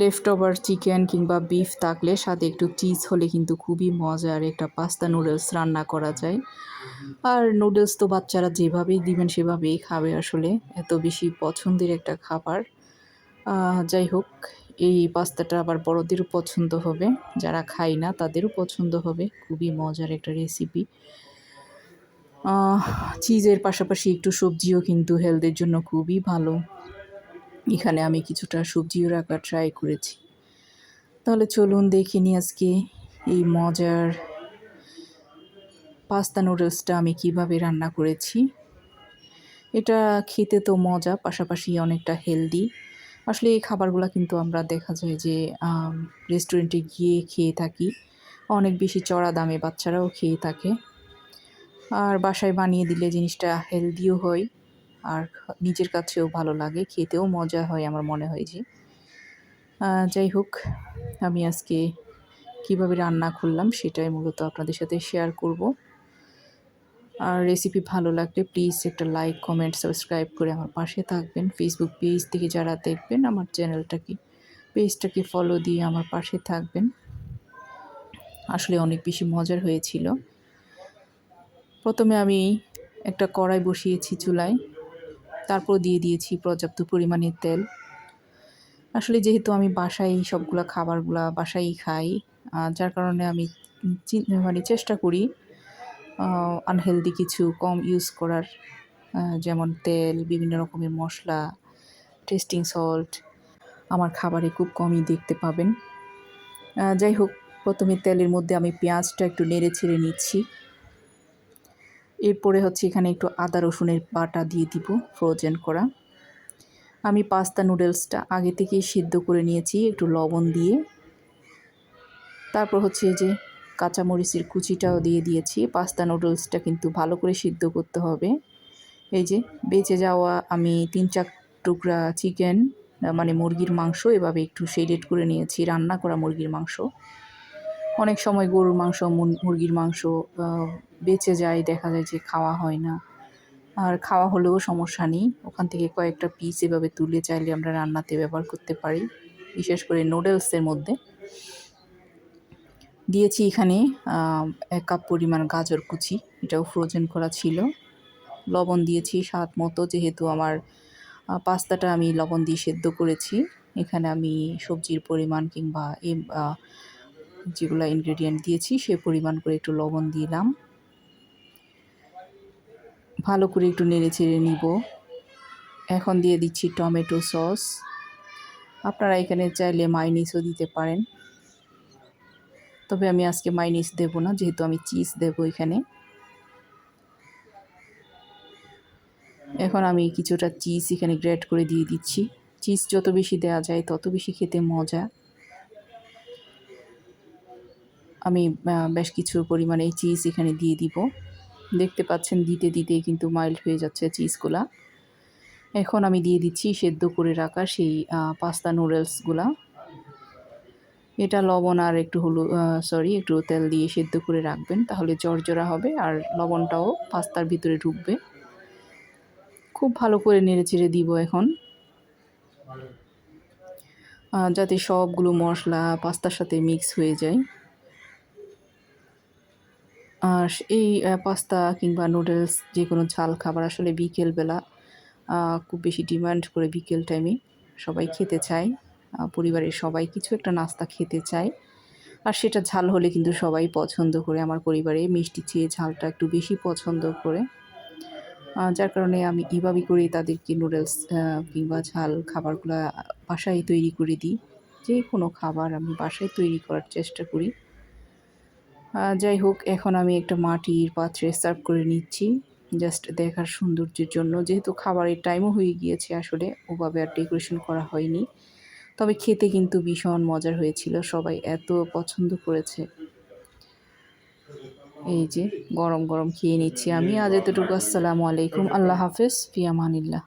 Left over chicken কিংবা beef থাকলে সাথে একটু চিজ হলে কিন্তু খুবই মজার একটা পাস্তা নুডলস রান্না করা যায়। আর নুডলস তো বাচ্চারা যেভাবেই দিবেন সেভাবেই খাবে আসলে, এত বেশি পছন্দের একটা খাবার। যাই হোক, এই পাস্তাটা আবার বড়দেরও পছন্দ হবে, যারা খায় না তাদেরও পছন্দ হবে, খুবই মজার একটা রেসিপি চিজের পাশাপাশি একটু সবজিও কিন্তু হেলথের জন্য খুবই ভালো। এখানে আমি কিছুটা সবজিও রাখার ট্রাই করেছি। তাহলে চলুন দেখে নিই আজকে এই মজার পাস্তা নুডলসটা আমি কীভাবে রান্না করেছি। এটা খেতে তো মজা, পাশাপাশি অনেকটা হেলদি আসলে এই খাবারগুলো কিন্তু আমরা দেখা যায় যে রেস্টুরেন্টে গিয়ে খেয়ে থাকি। অনেক বেশি চড়া দামে বাচ্চারাও খেয়ে থাকে। আর বাসায় বানিয়ে দিলে জিনিসটা হেলদিও হয়। আর নিজের কাছেও ভালো লাগে, খেতেও মজা হয় আমার মনে হয় যে। যাই হোক, আমি আজকে কীভাবে রান্না করলাম সেটাই মূলত আপনাদের সাথে শেয়ার করব। আর রেসিপি ভালো লাগলে প্লিজ একটা লাইক কমেন্ট সাবস্ক্রাইব করে আমার পাশে থাকবেন। ফেসবুক পেজ থেকে যারা দেখবেন, আমার চ্যানেলটাকে পেজটাকে ফলো দিয়ে আমার পাশে থাকবেন। আসলে অনেক বেশি মজার হয়েছিল। প্রথমে আমি একটা কড়াই বসিয়েছি চুলায়। তারপর দিয়ে দিয়েছি পর্যাপ্ত পরিমাণে তেল। আসলে যেহেতু আমি বাসায় সবগুলো খাবারগুলা বাসায় খাই যার কারণে আমি মানে চেষ্টা করি আনহেলদি কিছু কম ইউজ করার যেমন তেল, বিভিন্ন রকমের মশলা টেস্টিং সল্ট আমার খাবারে খুব কমই দেখতে পাবেন। যাই হোক, প্রথমে তেলের মধ্যে আমি পেঁয়াজটা একটু নেড়ে ছেড়ে নিচ্ছি। এরপরে হচ্ছে এখানে একটু আদা, রসুনের বাটা দিয়ে দিব ফ্রোজেন করা। আমি পাস্তা নুডলসটা আগে থেকেই সিদ্ধ করে নিয়েছি একটু লবণ দিয়ে। তারপর হচ্ছে যে কাঁচামরিচের কুচিটাও দিয়ে দিয়েছি। পাস্তা নুডলসটা কিন্তু ভালো করে সিদ্ধ করতে হবে। এই যে বেঁচে যাওয়া আমি তিন, চার টুকরা চিকেন মানে মুরগির মাংস এভাবে একটু শেডেড করে নিয়েছি। রান্না করা মুরগির মাংস। অনেক সময় গরুর মাংস মুরগির মাংস বেঁচে যায়, দেখা যায় যে খাওয়া হয় না। আর খাওয়া হলেও সমস্যা নেই। ওখান থেকে কয়েকটা পিস এভাবে তুলে চাইলে আমরা রান্নাতে ব্যবহার করতে পারি, বিশেষ করে নুডলসের মধ্যে। দিয়েছি এখানে এক কাপ পরিমাণ গাজর কুচি, এটাও ফ্রোজেন করা ছিল। লবণ দিয়েছি স্বাদ মতো, যেহেতু আমার পাস্তাটা আমি লবণ দিয়ে সেদ্ধ করেছি। এখানে আমি সবজির পরিমাণ কিংবা যেগুলো ইনগ্রেডিয়েন্ট দিয়েছি, সে পরিমাণ করে একটু লবণ দিলাম। ভালো করে একটু নেড়ে চেড়ে নিব। এখন দিয়ে দিচ্ছি টমেটো সস। আপনারা এখানে চাইলে মাইনিসও দিতে পারেন। তবে আমি আজকে মাইনিস দেব না, যেহেতু আমি চিজ দেব এখানে। এখন আমি কিছুটা চিজ এখানে গ্রেড করে দিয়ে দিচ্ছি। চিজ যত বেশি দেওয়া যায়, তত বেশি খেতে মজা। আমি বেশ কিছু পরিমাণে চিজ এখানে দিয়ে দিব। দেখতে পাচ্ছেন দিতে দিতে কিন্তু মাইল্ড হয়ে যাচ্ছে চিজগুলা এখন আমি দিয়ে দিচ্ছি সেদ্ধ করে রাখা সেই পাস্তা নুডলসগুলা এটা লবণ আর একটু হলুদ সরি একটু তেল দিয়ে সেদ্ধ করে রাখবেন, তাহলে জর্জরা হবে আর লবণটাও পাস্তার ভিতরে ঢুকবে। খুব ভালো করে নেড়ে চেড়ে দিব এখন। যাতে সবগুলো মশলা পাস্তার সাথে মিক্স হয়ে যায়। এই পাস্তা কিংবা নুডলস যে কোনো ঝাল খাবার আসলে বিকেলবেলা খুব বেশি ডিমান্ড করে বিকেল টাইমে সবাই খেতে চায়। পরিবারের সবাই কিছু একটা নাস্তা খেতে চায়। আর সেটা ঝাল হলে কিন্তু সবাই পছন্দ করে। আমার পরিবারে মিষ্টি চেয়ে ঝালটা একটু বেশি পছন্দ করে। যার কারণে আমি এভাবেই করে তাদেরকে নুডলস কিংবা ঝাল খাবারগুলো বাসায় তৈরি করে দিই। যে কোনো খাবার আমি বাসায় তৈরি করার চেষ্টা করি। যাই হোক, এখন আমি একটা মাটির পাত্রে সার্ভ করে নিচ্ছি। জাস্ট দেখার সৌন্দর্যের জন্য। যেহেতু খাবারের টাইমও হয়ে গিয়েছে আসলে, ওভাবে আর ডেকোরেশন করা হয়নি। তবে খেতে কিন্তু ভীষণ মজার হয়েছিল। সবাই এত পছন্দ করেছে। এই যে, গরম গরম খেয়ে নিচ্ছি আমি। আজ এতটুকু। আসসালামু আলাইকুম। আল্লাহ হাফেজ। ফিয়ামানিল্লাহ